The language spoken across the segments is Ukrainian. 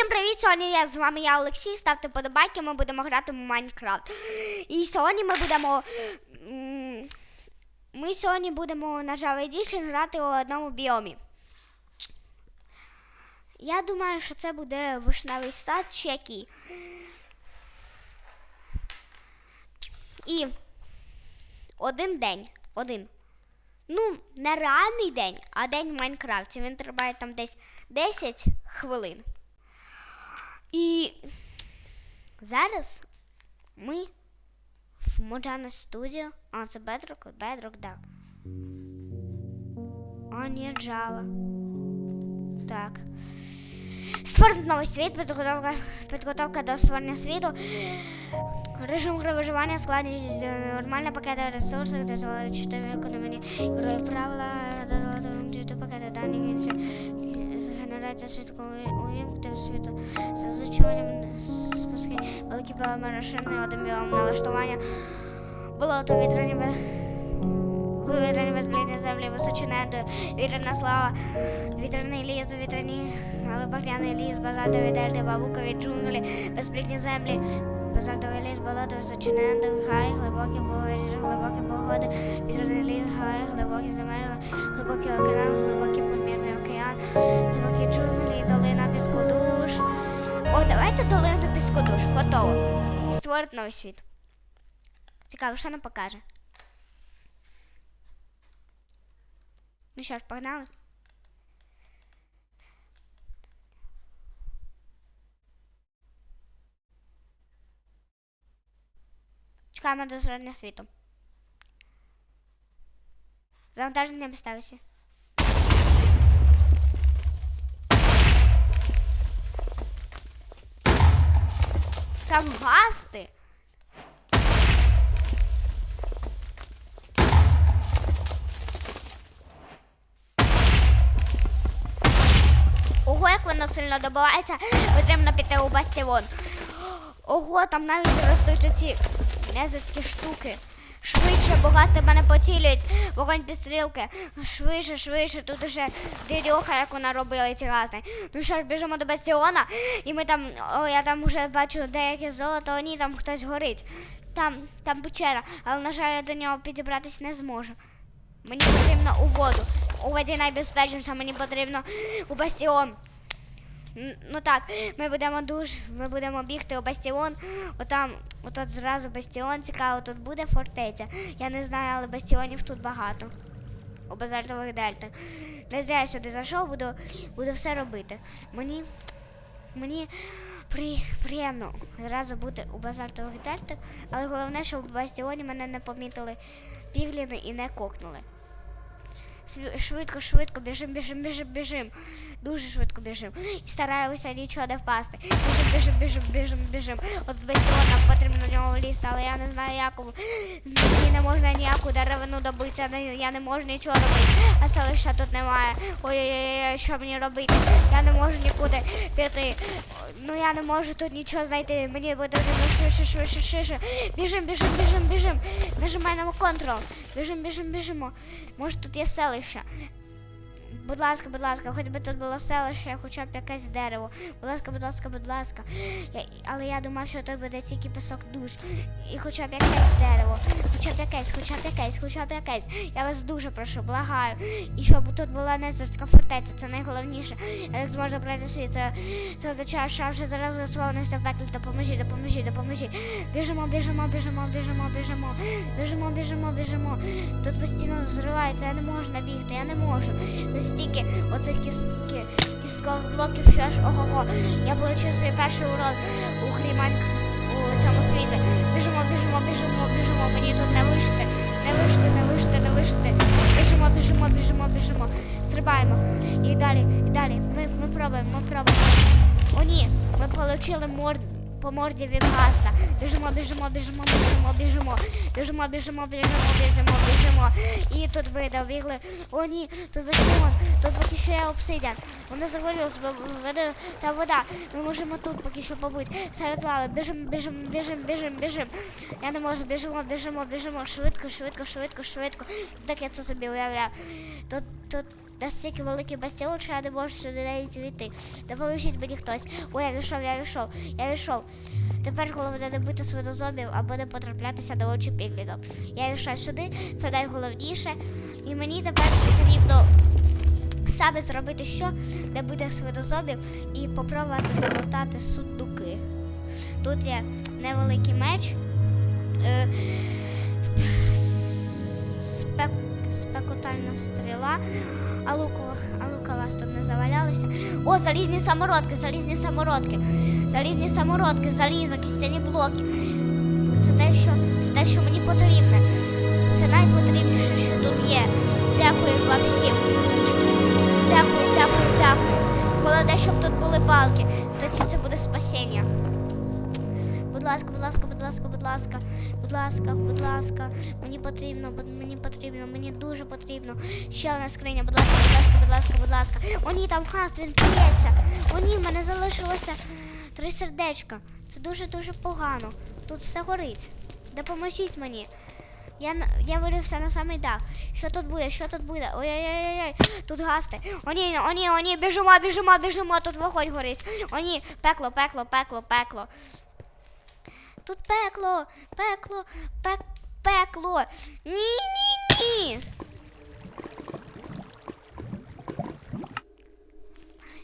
Всім привіт! Сьогодні я з вами я Олексій. Ставте подобайки, ми будемо грати в Майнкрафт. І сьогодні ми будемо. Ми сьогодні будемо на Java Edition грати у одному біомі. Я думаю, що це буде вишневий сад чи який. І один день. Один. Ну, не реальний день, а день в Майнкрафті. Він триває там десь 10 хвилин. І зараз ми в Mojana Studio. А, це Bedrock? Bedrock, да. А, ні, Java. Так. Створити новий світ, підготовка, підготовка до створення світу. Режим гри виживання, складність нормальна пакета ресурсів, дозволить чотири економії грою правила, дозволити пакети даних інші. Генерація свідку увімкнути світу з озвучуванням спуски великі білими машини, один білим налаштування. Болото вітряні без... Вивірені безблідні землі, височина до вітряна слава, вітряний ліс, вітряні, але багряний ліс, базальтові дельти, бабукові джунглі, безплідні землі, базальтовий ліс, болото, височина до гай, глибокі погоди, глибокі погоди, вітряний ліс, гай, глибокі земель, глибокий океан, глибокий глибокі джунглі, долина піскодуш. О, давайте долину піскодуш, готово. Створити новий світ. Цікаво, що нам покаже. Ну що ж, погнали. Чекаємо до звернення світу. Завантаження не. Там гасти. Ого, як воно сильно добивається, потрібно піти у бастіон. Ого, там навіть ростуть оці незерські штуки. Швидше, бо газ тебе поцілюють, вогонь підстрілки. Швидше, швидше, тут уже дирьоха, як вона робила ці гази. Ну що ж, біжимо до бастіона, і ми там, о, я там вже бачу деяке золото, ні, там хтось горить. Там, там печера, але, на жаль, я до нього підібратись не зможу. Мені потрібно у воду. У воді найбезпечніше, мені потрібно у бастіон. Ну так, ми будемо дуже, ми будемо бігти у бастіон. Отам, отут зразу бастіон, цікаво, тут буде фортеця. Я не знаю, але бастіонів тут багато. У базальтових дельтах. Не зря я сюди зайшов, буду, буду все робити. Мені, мені при, приємно зразу бути у базальтових дельтах, але головне, щоб у бастіоні мене не помітили пігліни і не кокнули. Швидко, швидко, біжим, біжим, біжим, біжим. Дуже швидко біжим. І стараюся нічого не впасти. Біжим, біжим, біжим, біжим, біжим. От бездіон нам потрібно до нього влізти, але я не знаю якому. Мені не можна ніяку деревину добити, не- я не можу нічого робити. А селища тут немає. Ой-ой-ой, що мені робити? Я не можу нікуди піти. Ну я не можу тут нічого знайти. Мені потрібно швидше, швидше, швидше. Біжим, біжим, біжим, біжим. Нажимаємо контрол. Біжим, біжим, біжимо. Може тут є селище. Будь ласка, будь ласка, хоч би тут було селище, хоча б якесь дерево. Будь ласка, будь ласка, будь ласка. Я, але я думав, що тут буде тільки пісок душ. І хоча б якесь дерево. Хоча б якесь, хоча б якесь, хоча б якесь. Я вас дуже прошу, благаю. І щоб тут була незерська фортеця, це найголовніше. Як зможу пройти світ, це, це означає, що вже зараз заслонився в пеклі. Допоможіть, допоможіть, допоможіть. Біжимо, біжимо, біжимо, біжимо, біжимо. Біжимо, біжимо, біжимо. Тут постійно взривається, я не можу набігти, я не можу. Тут стільки оцих кістки, кісткових блоків, що аж ого-го. Я отримав свій перший урок у грі у цьому світі. Біжимо, біжимо, біжимо, біжимо. Мені тут не вижити, не вижити, не вижити, не вижити. Біжимо, біжимо, біжимо, біжимо. Стрибаємо. І далі, і далі. Ми, ми пробуємо, ми пробуємо. О, ні, ми отримали морд по морді від гаста. Біжимо, біжимо, біжимо, біжимо, біжимо, біжимо, біжимо, біжимо, біжимо, біжимо. Тут ми добігли. О, ні, тут бастіон, тут поки що є обсидіан. Воно вода та вода. Ми можемо тут поки що побути. Серед лави. Біжимо, біжимо, біжимо, біжимо, біжимо. Я не можу, біжимо, біжимо, біжимо. Швидко, швидко, швидко, швидко. Так я це собі уявляв. Тут, тут, настільки великий бастіон, що я не можу сюди навіть війти. Допоможіть мені хтось. Ой, я війшов, я війшов, я війшов. Тепер головне не бити свинозомбів або не потраплятися на очі Пігліном. Я війшов сюди, це найголовніше. І мені тепер потрібно саме зробити що, не бити свинозомбів і попробувати залутати сундуки. Тут є невеликий меч. Е, спек, спекотальна стріла. А луко, а лука вас тут не завалялися. О, залізні самородки, залізні самородки. Залізні самородки, залізо, кістяні блоки. Це те, що, це те, що мені потрібне. Це найпотрібніше, що тут є. Дякую вам всім. Дякую, дякую, дякую. Головне, щоб тут були палки. Тоді це буде спасіння. Будь ласка, будь ласка, будь ласка, будь ласка, будь ласка, будь ласка. Мені потрібно, будь- потрібно, мені дуже потрібно. Ще одна скриня, будь ласка, будь ласка, будь ласка, будь ласка. О, ні, там хаст, він п'ється. О, ні, в мене залишилося три сердечка. Це дуже-дуже погано. Тут все горить. Допоможіть мені. Я, я вирився на самий дах. Що тут буде? Що тут буде? Ой-ой-ой, тут гасти. О ні, о ні, о ні, біжимо, біжимо, біжимо, тут вогонь горить. О ні, пекло, пекло, пекло, пекло. Тут пекло, пекло, пек, пекло. Ні, ні, ні.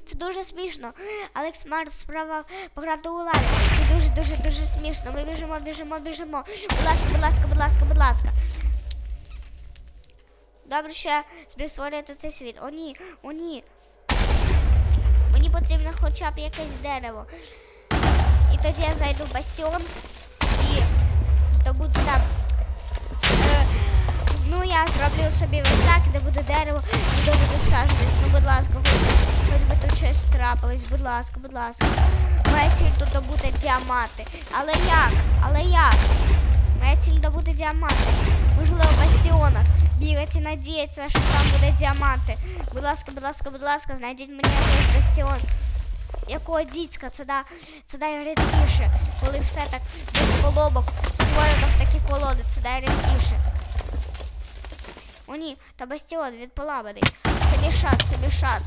Це дуже смішно. Алекс Марс справа пограти у лаві. Це дуже, дуже, смішно. Ми біжимо, біжимо, біжимо. Будь ласка, будь ласка, будь ласка, будь ласка. Добре, що я збіг створити цей світ. О, ні, о, ні. Мені потрібно хоча б якесь дерево. І тоді я зайду в бастіон і здобуду там. Е, ну, я зроблю собі ось так, де буде дерево, де буде саджати. Ну, будь ласка, хоч, би тут щось трапилось, будь ласка, будь ласка. Моя ціль тут добути діаманти. Але як? Але як? Моя ціль добути діаманти. Можливо, в бастіонах. Бігати надіятися, що там буде діаманти. Будь ласка, будь ласка, будь ласка, знайдіть мені якийсь бастіон. Якого дідька, це да, це найрідкіше, коли все так без колобок створено в такі колоди, це найрідкіше. О ні, та бастіон, він поламаний. Це мій це мій.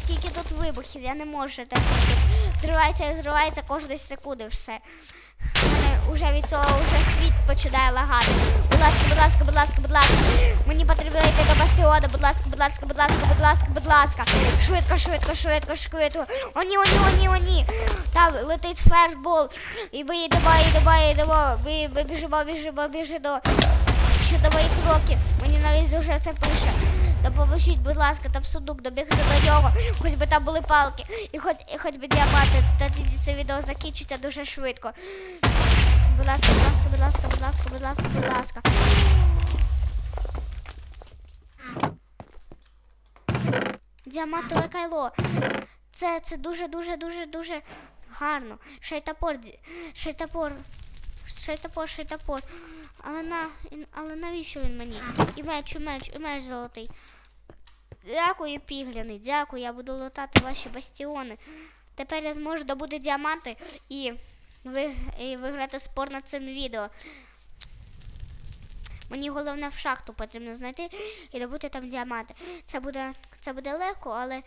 Скільки тут вибухів, я не можу так зривається і зривається кожної секунди все. Уже від цього вже світ починає лагати. Будь ласка, будь ласка, будь ласка, будь ласка. Мені потрібно йти до бастіону. Будь ласка, будь ласка, будь ласка, будь ласка, будь ласка. Швидко, швидко, швидко, швидко. О, ні, о, ні, о, ні, о, ні. Там летить ферзбол. І ми йдемо, йдемо, йдемо. Ми, ми біжимо, біжимо, біжимо. Щодо моїх кроків. Мені навіть дуже це пише. Допоможіть, будь ласка, там сундук, добігти до нього, хоч би там були палки, і хоч, і хоч би діаманти, тоді це відео закінчиться дуже швидко. Будь ласка, будь ласка, будь ласка, будь ласка, будь ласка, будь ласка. Діамантове кайло. Це, це дуже, дуже, дуже, гарно. Ще й топор, ще топор, й топор. Але, на, але навіщо він мені? І меч, і меч, і меч золотий. Дякую, пігляни, дякую. Я буду лутати ваші бастіони. Тепер я зможу добути діаманти і, ви, і виграти спор над цим відео. Мені головне в шахту потрібно знайти і добути там діаманти. Це буде, це буде легко, але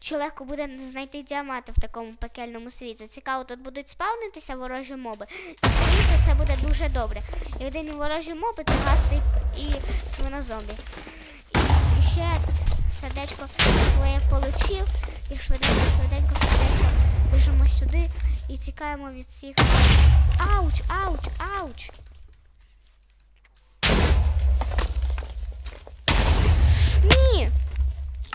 чи легко буде знайти діаманти в такому пекельному світі? Цікаво, тут будуть спавнитися ворожі моби. Ні, це буде дуже добре. І один ворожі моби це гасти і свинозомбі. І, і ще сердечко своє получив. І швиденько, швиденько, швиденько біжимо сюди і тікаємо від всіх. Ауч, ауч, ауч! Ні!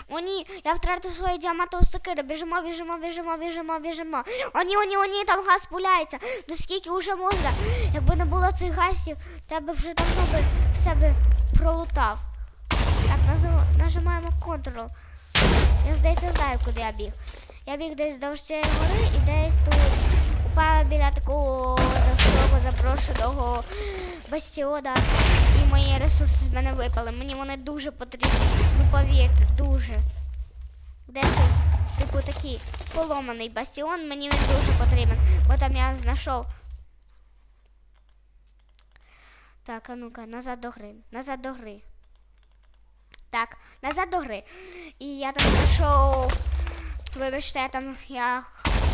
О, ні, я втратив свою діамантову сокиру. Біжимо, біжимо, біжимо, біжимо, біжимо. О, ні, о, ні, о, ні, там газ пуляється. До скільки вже можна? Якби не було цих газів, то я би вже давно би себе пролутав. Так, нажимаємо Ctrl. Я, здається, знаю, куди я біг. Я біг десь до гори і десь тут упав біля такого запрошеного бастіода. І мої ресурси з мене випали. Мені вони дуже потрібні. Ну повірте, дуже. Де цей, типу, такий поломаний бастіон, мені він дуже потрібен. Бо там я знайшов. Так, а ну-ка, назад до гри. Назад до гри. Так, назад до гри. І я там знайшов. Вибачте, я там я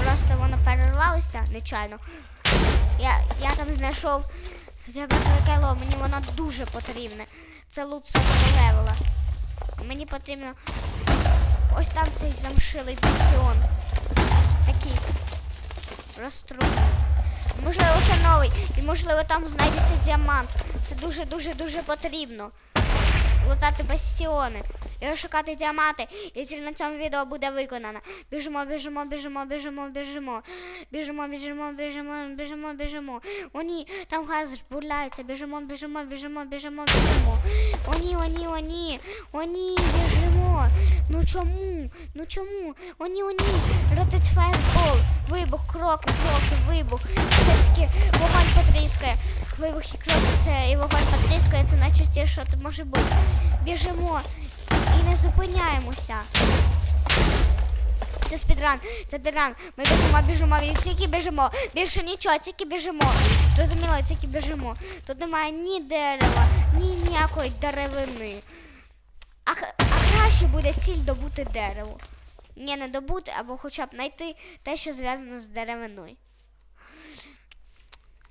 просто воно перервалося нечайно. Я, я там знайшов кайло, мені воно дуже потрібне. Це лут сотого левела. Мені потрібно ось там цей замшилий бастіон. Такий розтрубаний. Можливо, це новий. І можливо там знайдеться діамант. Це дуже-дуже дуже потрібно. Лутати бастіони. І розшукати діаманти. І ціль на цьому відео буде виконана. Біжимо, біжимо, біжимо, біжимо, біжимо. Біжимо, біжимо, біжимо, біжимо, біжимо. О ні, там газ бурляється. Біжимо, біжимо, біжимо, біжимо, біжимо. О ні, о ні, о ні. О ні, біжимо. Ну чому? Ну чому? О ні, о ні. Ротить фаербол. Вибух, кроки, кроки, вибух. Це тільки потріскає. Вибух це і вогонь потріскає, це найчастіше, що може бути. Біжимо і не зупиняємося. Це спідран, це спідран. Ми біжимо, біжимо, тільки біжимо. Більше нічого, тільки біжимо. Зрозуміло, тільки біжимо. Тут немає ні дерева, ні ніякої деревини. А, а краще буде ціль добути дерево. Ні, не добути, або хоча б знайти те, що зв'язано з деревиною.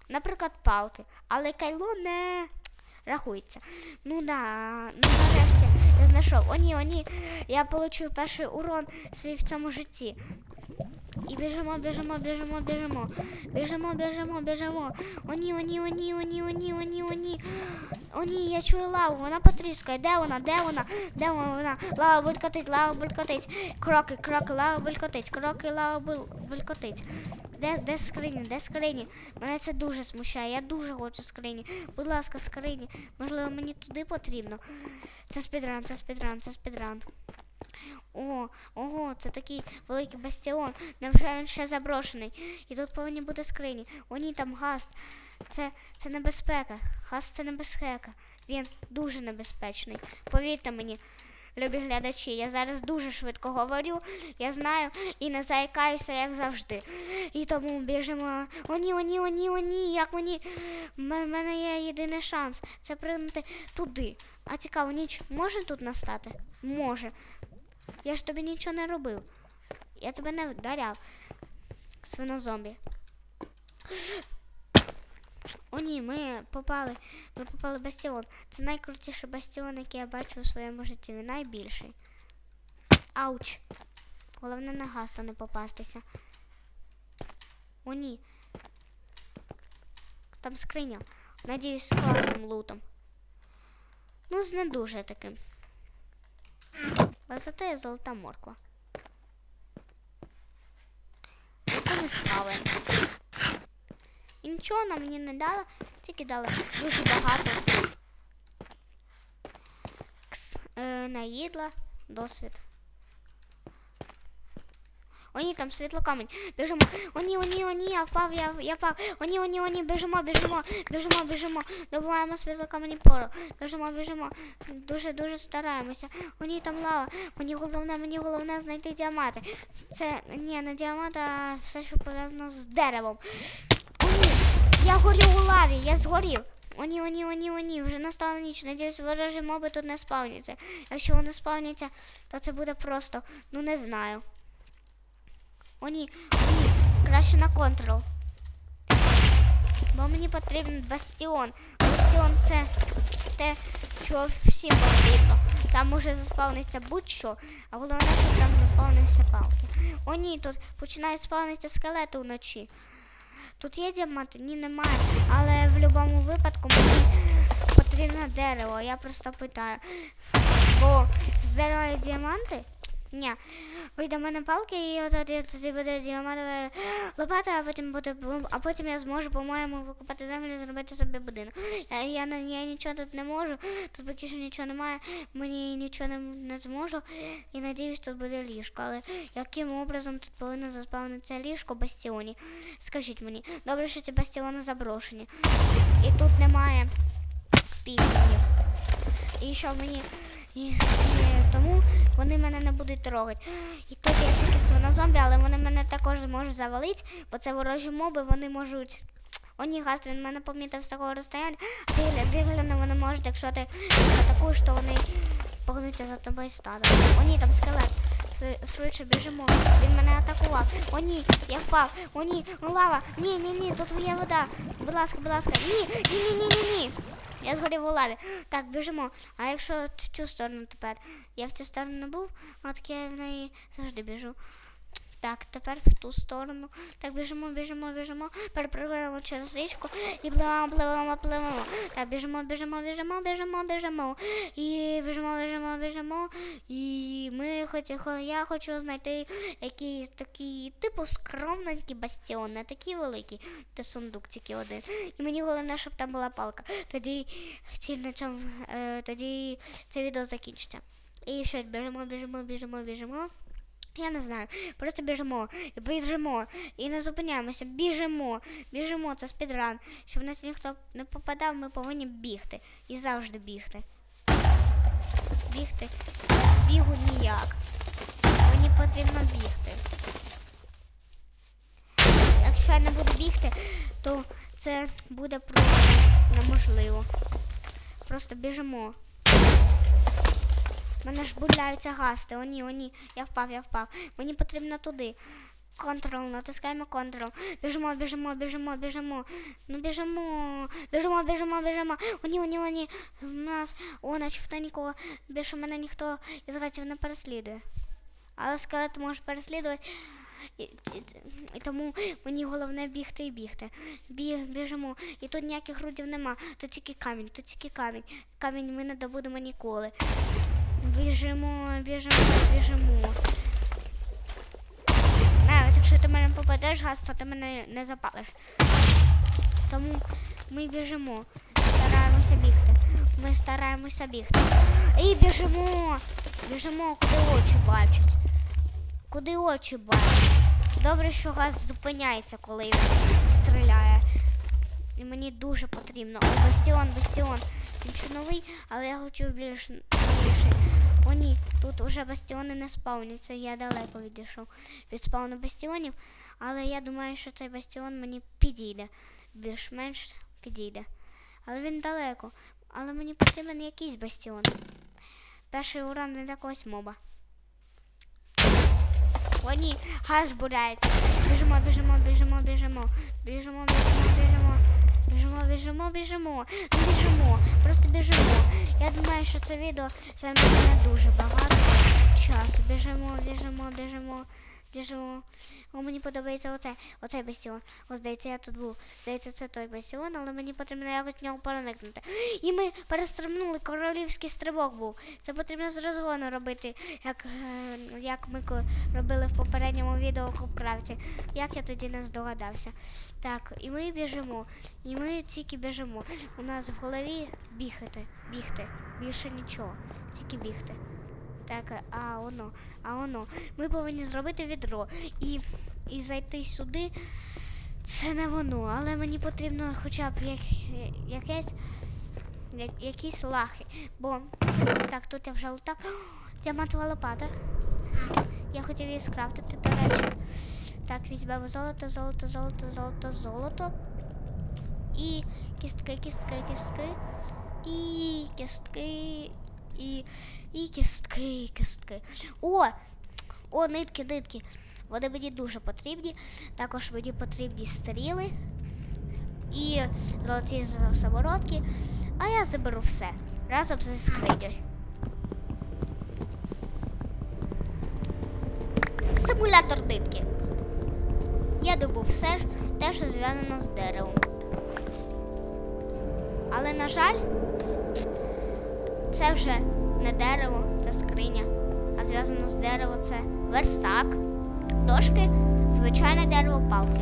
Наприклад, палки. Але кайло не рахується. Ну да, ну нарешті я знайшов. О, ні. Я получив перший урон свій в цьому житті. І біжимо, біжимо, біжимо, біжимо. Біжимо, біжимо, біжимо. О ні, о ні, о ні, о ні, я чую лаву, вона потріскає. Де вона? Де вона? Де вона? Лава булькотить, лава булькотить. Кроки, кроки, лава булькотить. Кроки, лава бул- булькотить. Де, де скрині? Де скрині? Мене це дуже смущає. Я дуже хочу скрині. Будь ласка, скрині. Можливо, мені туди потрібно. Це спідран, це спідран, це спідран. О, ого, це такий великий бастіон. Невже він ще заброшений? І тут повинні бути скрині. О, ні, там газ. Це, це небезпека. Газ це небезпека. Він дуже небезпечний. Повірте мені, любі глядачі, я зараз дуже швидко говорю, я знаю і не заїкаюся, як завжди. І тому біжимо. О, ні, о, ні, о, ні, о, ні, як мені. В мене є єдиний шанс. Це пригнути туди. А цікаво, ніч може тут настати? Може. Я ж тобі нічого не робив. Я тебе не вдаряв. Свинозомбі. О, ні, ми попали. Ми попали в бастіон. Це найкрутіший бастіон, який я бачу у своєму житті. Він найбільший. Ауч. Головне на газ то не попастися. О, ні. Там скриня. Надіюсь, з класним лутом. Ну, з не дуже таким. Але зато є золота морква. Яку ми спали. І нічого нам мені не дала, тільки дала дуже багато. Е, наїдла, досвід. О, там світлокамінь. Біжимо. О, ні, о, я впав, я, я впав. О, ні, о, ні, о, ні, біжимо, біжимо, біжимо, біжимо. Добуваємо світлокамінь пору. Біжимо, біжимо. Дуже, дуже стараємося. О, ні, там лава. Мені головне, мені головне знайти діамати. Це, ні, не діамати, а все, що пов'язано з деревом. О, я горю у лаві, я згорів. О, ні, о, ні, о, ні, о, настала ніч. Надіюсь, ворожі моби тут не спавняться. Якщо вони спавняться, то це буде просто, ну не знаю. О, ні, краще на контрол. Бо мені потрібен бастіон. Бастіон це те, що всім потрібно. Там може заспавнитися будь-що, а головне, щоб там заспавнився палки. О, ні, тут починають спавнитися скелети вночі. Тут є діаманти? Ні, немає. Але в будь-якому випадку мені потрібно дерево. Я просто питаю. Бо з дерева є діаманти? Ні. Вийде в мене палки і от тоді, буде діамантова лопата, а потім буде а потім я зможу, по-моєму, викопати землю і зробити собі будинок. Я, я, я нічого тут не можу, тут поки що нічого немає, мені нічого не, не зможу. І надіюсь, тут буде ліжко. Але яким образом тут повинно заспавнитися ліжко бастіоні? Скажіть мені, добре, що ці бастіони заброшені. І тут немає піснів. І що мені. Вони мене не будуть трогати. І тут є тільки свинозомбі, але вони мене також зможуть завалити, бо це ворожі моби, вони можуть. О, ні, газ, він мене помітив з такого розстояння. Бігля, бігля, вони можуть, якщо ти атакуєш, то вони погнуться за тобою стадо. О, ні, там скелет. Шви- Швидше біжимо. Він мене атакував. О, ні, я впав. О, ні, лава. Ні, ні, ні, тут є вода. Будь ласка, будь ласка. Ні, ні, ні, ні, ні, ні. Я згорів у лаві. Так, біжимо. А якщо в цю сторону тепер? Я в цю сторону не був, так я в неї завжди біжу. Так, тепер в ту сторону. Так, біжимо, біжимо, біжимо. Перепливаємо через річку і пливемо, пливемо, пливемо. Так, біжимо, біжимо, біжимо, біжимо, біжимо. І біжимо, біжимо, біжимо. І ми хоч, я хочу знайти якийсь такий, типу, скромненький бастіон, не такий великий, де сундук тільки один. І мені головне, щоб там була палка. Тоді, на цьому, е, тоді це відео закінчиться. І що, біжимо, біжимо, біжимо, біжимо. Я не знаю. Просто біжимо, біжимо, і не зупиняємося, біжимо, біжимо, це спідран. Щоб нас ніхто не попадав, ми повинні бігти. І завжди бігти. Бігти без бігу ніяк. Мені потрібно бігти. Якщо я не буду бігти, то це буде просто неможливо. Просто біжимо. Мене ж бурляються гасти. О, ні, о, ні. Я впав, я впав. Мені потрібно туди. Контрол, натискаємо контрол. Біжимо, біжимо, біжимо, біжимо. Ну біжимо. Біжимо, біжимо, біжимо. О, ні, о, ні, о, ні. У нас, о, начебто нікого. Більше мене ніхто із гравців не переслідує. Але скелет може переслідувати. І, і, і тому мені головне бігти і бігти. Біг, біжимо. І тут ніяких грудів нема. Тут тільки камінь, тут тільки камінь. Камінь ми не добудемо ніколи. Біжимо, біжимо, біжимо. Навіть якщо ти мене попадеш газ, то ти мене не запалиш. Тому ми біжимо. Стараємося бігти. Ми стараємося бігти. І біжимо. Біжимо, куди очі бачать. Куди очі бачать. Добре, що газ зупиняється, коли він стріляє. І мені дуже потрібно. О, бастіон, бастіон. Він ще новий, але я хочу більш новіший. О, ні, тут уже бастіони не спавняться. Я далеко відійшов від спавну бастіонів. Але я думаю, що цей бастіон мені підійде. Більш-менш підійде. Але він далеко. Але мені потрібен якийсь бастіон. Перший урон від якогось моба. О, ні, газ буряється. Біжимо, біжимо, біжимо, біжимо. Біжимо, біжимо, біжимо. Біжимо, біжимо, біжимо. Ну, біжимо. Просто біжимо. Я думаю, що це відео займе не дуже багато часу. Біжимо, біжимо, біжимо, біжимо. О, мені подобається оцей, оцей бастіон. О, здається, я тут був. Здається, це той бастіон, але мені потрібно якось в нього проникнути. І ми перестрибнули, королівський стрибок був. Це потрібно з розгону робити, як, е, як ми робили в попередньому відео Кубкрафті. Як я тоді не здогадався. Так, і ми біжимо. І ми тільки біжимо. У нас в голові бігати, бігти. Більше нічого. Тільки бігти. Так, а воно, а воно. Ми повинні зробити відро і, і зайти сюди. Це не воно, але мені потрібно хоча б як, якесь, як, якісь лахи. Бо так, тут я вже лутав. Діамантова лопата. Я хотів її скрафтити, до речі. Так, візьмемо золото, золото, золото, золото, золото. І кістки, кістки, кістки. І кістки. І, і кістки, кістки. О! О, нитки, нитки. Вони мені дуже потрібні. Також мені потрібні стріли і золоті самородки. А я заберу все разом зі скриньою. Симулятор нитки. Я добув все ж те, що зв'язано з деревом. Але, на жаль, це вже не дерево, це скриня. А зв'язано з дерево це верстак, дошки, звичайне дерево, палки.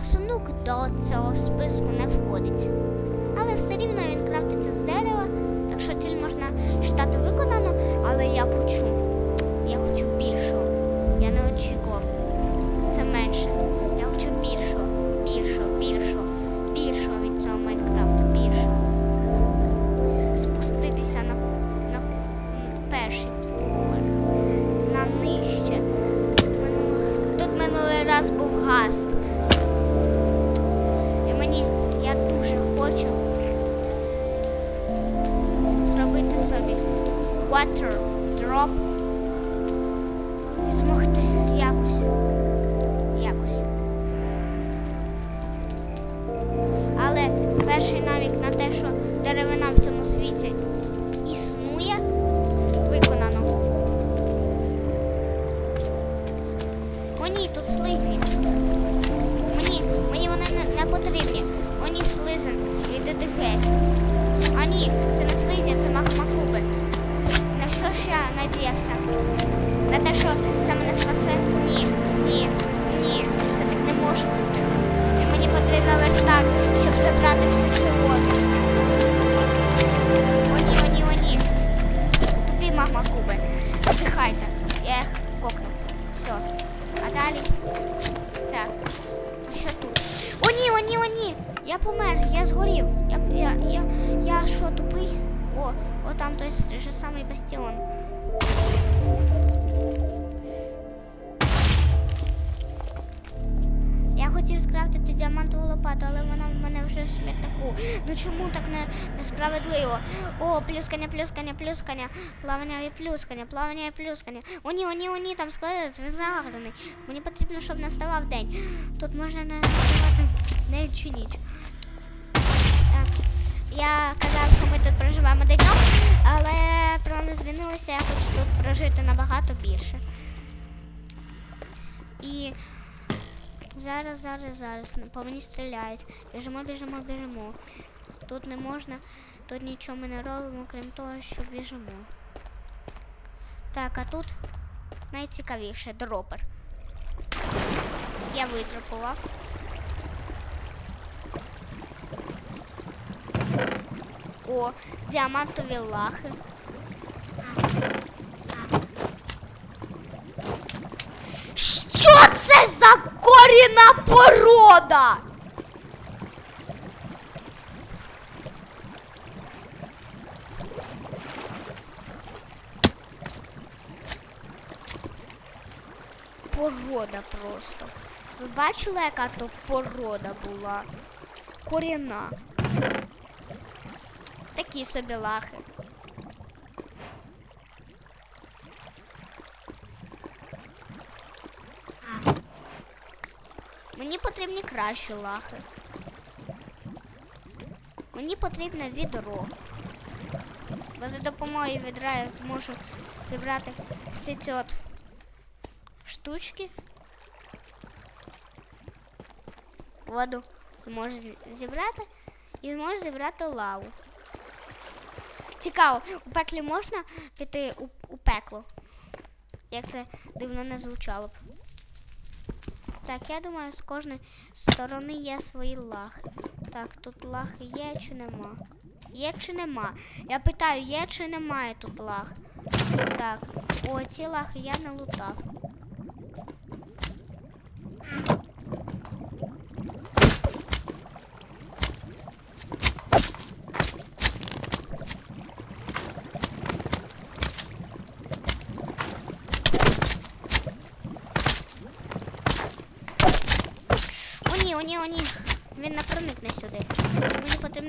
А сундук до цього списку не входить. Але все рівно він крафтиться з дерева, так що ціль можна вважати виконано, але я хочу. Я хочу більшого. Я не очікував. Перший намік на те, що деревина в цьому світі Я помер, я згорів. Я, я, я, я що, тупий? О, о там той же самий бастіон. Я хотів скрафтити діамантову лопату, але вона в мене вже в смітнику. Ну чому так не, несправедливо? О, плюскання, плюскання, плюскання, плавання і плюскання, плавання і плюскання. О, ні, о, ні, о, ні, там скелет заграний. Мені потрібно, щоб наставав день. Тут можна наставати день чи ніч. Я казав, що ми тут проживаємо деньок, але плани змінилися, я хочу тут прожити набагато більше. І зараз, зараз, зараз по мені стріляють. Біжимо, біжимо, біжимо. Тут не можна, тут нічого ми не робимо, крім того, що біжимо. Так, а тут найцікавіше дропер. Я видропував. О, діамантові лахи. Що це за корінна порода? Порода просто. Ви бачили, яка то порода була? Корінна. Такі собі лахи. Мені потрібні кращі лахи. Мені потрібне відро. Бо за допомогою відра я зможу зібрати всі ці от штучки. Воду зможу зібрати і зможу зібрати лаву. Цікаво, у пеклі можна піти у, у пекло? Як це дивно не звучало б. Так, я думаю, з кожної сторони є свої лахи. Так, тут лахи є чи нема? Є чи нема? Я питаю, є чи немає тут лах? Так, о, ці лахи я не лутав. О, ні, о, ні, о, ні. Він не проникне сюди.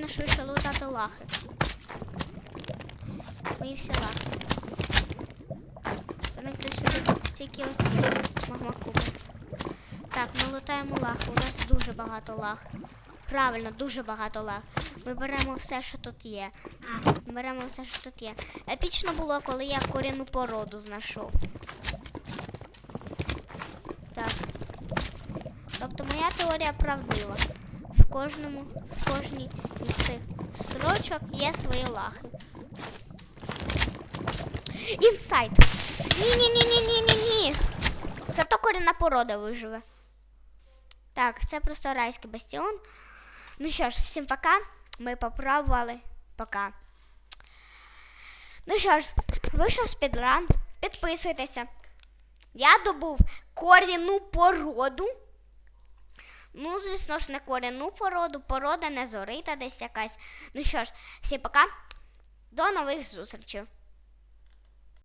Мені швидше лутати лахи. Мої всі лахи. Проникли сюди тільки оці магмакуби. Так, ми лутаємо лахи. У нас дуже багато лах. Правильно, дуже багато лах. Ми беремо все, що тут є. Беремо все, що тут є. Епічно було, коли я корінну породу знайшов. Так. Тобто моя теорія правдива. Кожному, в кожній із цих строчок є свої лахи. Інсайт. Ні-ні-ні-ні-ні-ні-ні. Зато корінна порода виживе. Так, це просто райський бастіон. Ну що ж, всім пока. Ми попробували. Пока. Ну що ж, вийшов спідран. Підписуйтеся. Я добув корінну породу. Ну, звісно ж, не корінну породу, порода не зорита десь якась. Ну що ж, всі пока. До нових зустрічей.